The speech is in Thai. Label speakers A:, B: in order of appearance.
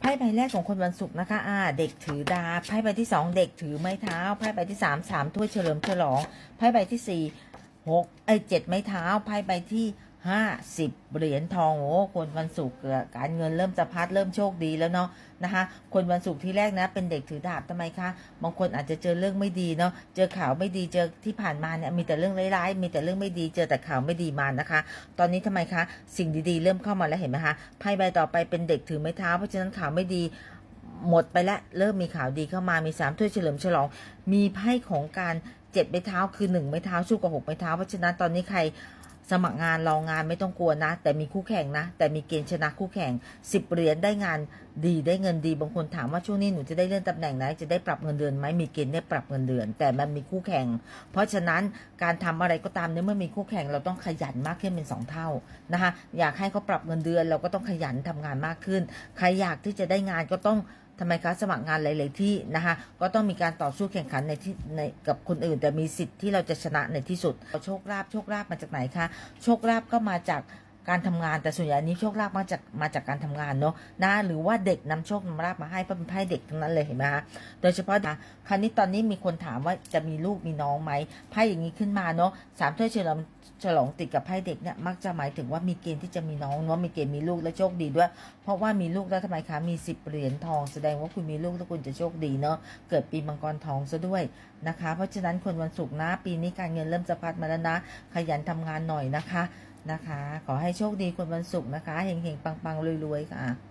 A: ไพ่ใบแรกของคนวันศุกร์นะคะ อ่า เด็กถือดาบ ไพ่ใบที่สองเด็กถือไม้เท้า ไพ่ใบที่สามสามถ้วยเฉลิมฉลอง ไพ่ใบที่สี่หกไอ้ยเจ็ดไม้เท้า ไพ่ใบที่ ห้าสิบเหรียญทองโอ้คนวันศุกร์เกิดการเงินเริ่มจะพัดเริ่มโชคดีแล้วเนาะนะคะ คนวันศุกร์ที่แรกนะ เป็นเด็กถือดาบทำไมคะบางคนอาจจะเจอเรื่องไม่ดีเนาะเจอข่าวไม่ดีเจอที่ผ่านมาเนี่ยมีแต่เรื่องร้ายๆมีแต่เรื่องไม่ดีเจอแต่ข่าวไม่ดีมานะคะ ตอนนี้ทำไมคะ สิ่งดีๆ เริ่มเข้ามาแล้วเห็นไหมคะไพ่ใบต่อไปเป็นเด็กถือไม้เท้าเพราะฉะนั้นข่าวไม่ดีหมดไปแล้วเริ่มมีข่าวดีเข้ามามีสามถ้วยเฉลิมฉลอง มีไพ่ของการเจ็ดไม้เท้าคือหนึ่งไม้เท้าสู้กับหกไม้เท้าเพราะฉะนั้นตอนนี้ใคร สมัครงานรองงานไม่ต้องกลัวนะ แต่มีคู่แข่งนะ แต่มีเกณฑ์ชนะคู่แข่งสิบเหรียญได้งานดีได้เงินดีบางคนถามว่าช่วงนี้หนูจะได้เลื่อนตำแหน่งไหนจะได้ปรับเงินเดือนไหมมีเกณฑ์ได้ปรับเงินเดือน แต่มันมีคู่แข่ง เพราะฉะนั้นการทำอะไรก็ตามเนี่ยเมื่อมีคู่แข่งเราต้องขยันมากขึ้นเป็นสองเท่านะคะอยากให้เขาปรับเงินเดือนเราก็ต้องขยันทำงานมากขึ้น ใครอยากที่จะได้งานก็ต้อง ทำไมคะสมัครงานหลาย ๆ ที่นะคะก็ต้องมีการต่อสู้แข่งขันในที่ในกับคนอื่น แต่มีสิทธิ์ที่เราจะชนะในที่สุดโชคลาภโชคลาภมาจากไหนคะโชคลาภก็มาจาก การทำงานแต่ส่วนใหญ่นี้โชคลาภมาจากมาจากการทำงานเนาะนะหรือว่าเด็กนำโชคนำลาภมาให้เพราะเป็นไพ่เด็กทั้งนั้นเลยเห็นไหมคะโดยเฉพาะนะคราวนี้ตอนนี้มีคนถามว่าจะมีลูกมีน้องไหมไพ่อย่างนี้ขึ้นมาเนาะสามถ้วยเฉลิมฉลองติดกับไพ่เด็กเนี่ยมักจะหมายถึงว่ามีเกณฑ์ที่จะมีน้องเนาะมีเกณฑ์มีลูกและโชคดีด้วย เพราะว่ามีลูกแล้วทำไมคะมีสิบเหรียญทองแสดงว่าคุณมีลูกแล้วคุณจะโชคดีเนาะเกิดปีมังกรทองซะด้วยนะคะ เพราะฉะนั้นคนวันศุกร์นะปีนี้การเงินเริ่มจะพัดมาแล้วนะ ขยันทำงานหน่อยนะคะ นะคะ ขอให้โชคดีคนวันศุกร์นะคะเฮงๆปังๆรวยๆค่ะ